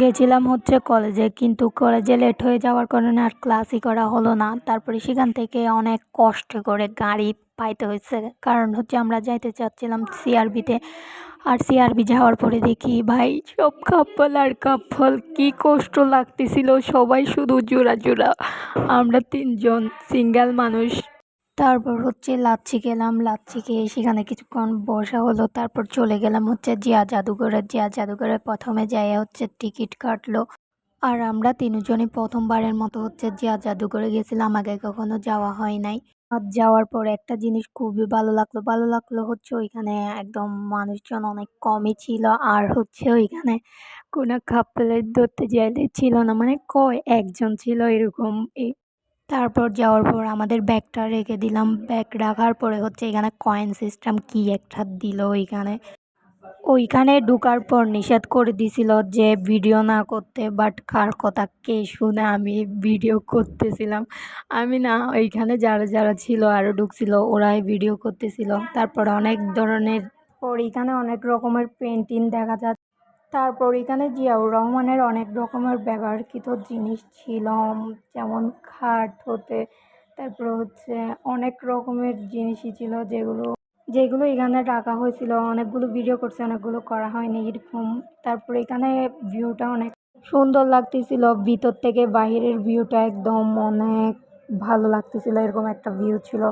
গেছিলাম হচ্ছে কলেজে কিন্তু কলেজে লেট হয়ে যাওয়ার কারণে আর ক্লাসই করা হলো না। তারপরে সেখান থেকে অনেক কষ্ট করে গাড়ি পাইতে হয়েছে। কারণ হচ্ছে আমরা যাইতে চাচ্ছিলাম সিআরবিতে আর সিআরবি যাওয়ার পরে দেখি, ভাই, সব কাপ্পল আর কাপ্পল কী কষ্ট লাগতেছিল সবাই শুধু জোড়া জোড়া। আমরা তিনজন সিঙ্গেল মানুষ তারপর হচ্ছে লাচ্ছি খেলাম, লাচ্ছি খেয়ে সেখানে কিছুক্ষণ বসা হলো, তারপর চলে গেলাম হচ্ছে জিয়া জাদুঘরে। জিয়া জাদুঘরে প্রথমে যাই হচ্ছে টিকিট কাটলো। আর আমরা তিনজনই প্রথমবারের মতো হচ্ছে জিয়া জাদুঘরে গেছিলাম, আগে কখনো যাওয়া হয় নাই। আর যাওয়ার পর একটা জিনিস খুবই ভালো লাগল ভালো লাগল হচ্ছে ওইখানে একদম মানুষজন অনেক কমই ছিল। আর হচ্ছে ওইখানে কোনো কাপলের ধরতে চাইলে ছিল না মানে কয় একজন ছিল এরকম এই তারপর যাওয়ার পর আমাদের ব্যাগটা রেখে দিলাম। ব্যাগ রাখার পরে হচ্ছে এখানে কয়েন সিস্টেম কি একটা দিল ওইখানে। ওইখানে ঢুকার পর নিষেধ করে দিছিল যে ভিডিও না করতে বাট কার কথা কে শুনে আমি ভিডিও করতেছিলাম। আমি না, ওইখানে যারা যারা ছিল আরও ঢুকছিল, ওরাই ভিডিও করতেছিল। তারপর অনেক ধরনের পর এখানে অনেক রকমের পেন্টিং দেখা যাচ্ছে। তারপর এখানে জিয়াউর রহমানের অনেক রকমের ব্যবহৃত জিনিস ছিল যেমন খাট হতে, তারপর হচ্ছে অনেক রকমের জিনিসই ছিল যেগুলো যেগুলো এখানে রাখা হয়েছিল। অনেকগুলো ভিডিও করছে, অনেকগুলো করা হয়নি এরকম। তারপর এখানে ভিউটা অনেক সুন্দর লাগতেছিল। ভিতর থেকে বাহিরের ভিউটা একদম অনেক ভালো লাগতেছিল। এরকম একটা ভিউ ছিল।